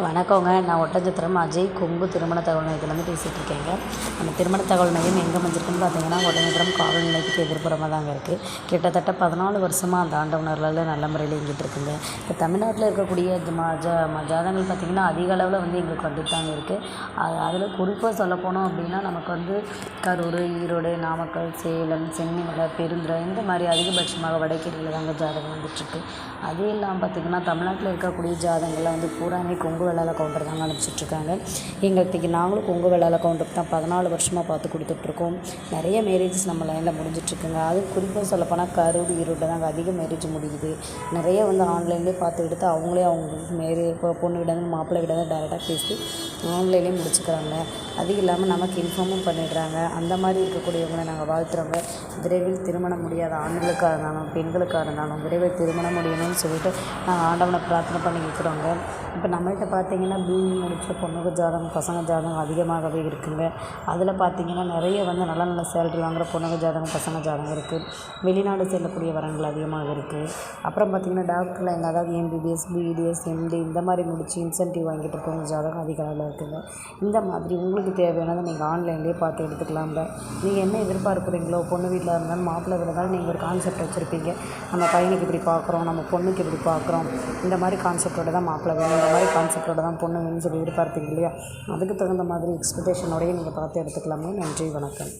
வணக்கங்க. நான் ஒட்டஞ்சத்திரம் அஜய். கொங்கு திருமண தகவல் மையத்துலேருந்து பேசிகிட்டு இருக்கேங்க. அந்த திருமண தகவல் மையம் எங்கே அமைஞ்சிருக்குன்னு பார்த்தீங்கன்னா ஒட்டஞ்சத்திரம் காவல் நிலையத்துக்கு எதிர்ப்புறமாக தாங்க இருக்குது கிட்டத்தட்ட பதினாலு வருஷமாக அந்த ஆண்டவனரில் நல்ல முறையில் இயங்கிட்டு இருக்குங்க. இப்போ தமிழ்நாட்டில் இருக்கக்கூடிய ஜ- ஜ பார்த்திங்கன்னா அதிக அளவில் வந்து எங்களுக்கு வந்துட்டு தாங்க இருக்குது அது அதில் குறிப்பாக சொல்ல போனோம் அப்படின்னா நமக்கு வந்து கரூர் ஈரோடு நாமக்கல் சேலம் சென்னிமலை பெருந்துறை இந்த மாதிரி அதிகபட்சமாக வடக்கீரில் தாங்க ஜாதகம் வந்துட்டுருக்கு அதே இல்லாமல் பார்த்திங்கன்னா தமிழ்நாட்டில் இருக்கக்கூடிய ஜாதகங்களில் வந்து பூராமே கொங்கு வெள்ளாள கவுண்டர் தாங்க அனுப்பிச்சிட்ருக்காங்க எங்களுக்கு நாங்களும் கொங்கு வெள்ளாள கவுண்டருக்கு தான் பதினாலு வருஷமாக பார்த்து கொடுத்துட்ருக்கோம். நிறைய மேரேஜஸ் நம்ம லைனில் முடிஞ்சிட்ருக்குங்க அது குறிப்பாக சொல்லப்போனால் கரூர் ஈரோடு தாங்க அதிக மேரேஜ் முடியுது. நிறைய வந்து ஆன்லைன்லேயே பார்த்து எடுத்து அவங்களே அவங்களுக்கு மேரே இப்போ பொண்ணு விடாது மாப்பிள்ளை விடாது டேரெக்டாக பேசி ஆன்லைன்லேயே முடிச்சுக்கிறாங்க. அது இல்லாமல் நமக்கு இன்ஃபார்மும் பண்ணிடுறாங்க. அந்த மாதிரி இருக்கக்கூடியவங்களை நாங்கள் வாழ்த்துறோங்க. விரைவில் திருமணம் முடியாத ஆண்களுக்காக இருந்தாலும் பெண்களுக்காக இருந்தாலும் விரைவில் திருமணம் முடியணும்னு சொல்லிட்டு நாங்கள் ஆண்டவனை பிரார்த்தனை பண்ணி இருக்கிறோங்க இப்போ நம்மள்கிட்ட பார்த்தீங்கன்னா பிஇ முடித்த பொண்ணுங்க ஜாதகம் பசங்க ஜாதகம் அதிகமாகவே இருக்குங்க. அதில் பார்த்தீங்கன்னா நிறைய வந்து நல்ல நல்ல சேலரி வாங்குற பொண்ணுங்க ஜாதகம் பசங்க ஜாதகம் இருக்குது வெளிநாடு செல்லக்கூடிய வரங்கள் அதிகமாக இருக்குது அப்புறம் பார்த்தீங்கன்னா டாக்டர் லைன் அதாவது எம்பிபிஎஸ் பிடிஎஸ் எம்டி இந்த மாதிரி முடித்து இன்சென்டிவ் வாங்கிட்டு இருக்கவங்க ஜாதகம் அதிக அளவில் இருக்குங்க. இந்த மாதிரி உங்களுக்கு தேவையானதை நீங்கள் ஆன்லைன்லேயே பார்த்து எடுத்துக்கலாம்ல. நீங்கள் என்ன எதிர்பார்க்குறீங்களோ பொண்ணு வீட்டில் இருந்தாலும் மாப்பிள்ளை இருந்தாலும் நீங்கள் ஒரு கான்செப்ட் வச்சுருப்பீங்க. நம்ம பையனுக்கு இப்படி பார்க்குறோம் நம்ம பொண்ணுக்கு இப்படி பார்க்குறோம். இந்த மாதிரி கான்செப்டோட தான் மாப்பிள்ளை வேணும் இந்த மாதிரி கான்செப்டோட தான் பொண்ணு வேணும்னு சொல்லி எதிர்பார்ப்பீங்க இல்லையா? அதுக்கு தகுந்த மாதிரி எக்ஸ்பெக்டேஷனோடையே நீங்கள் பார்த்து எடுத்துக்கலாமே. நன்றி வணக்கம்.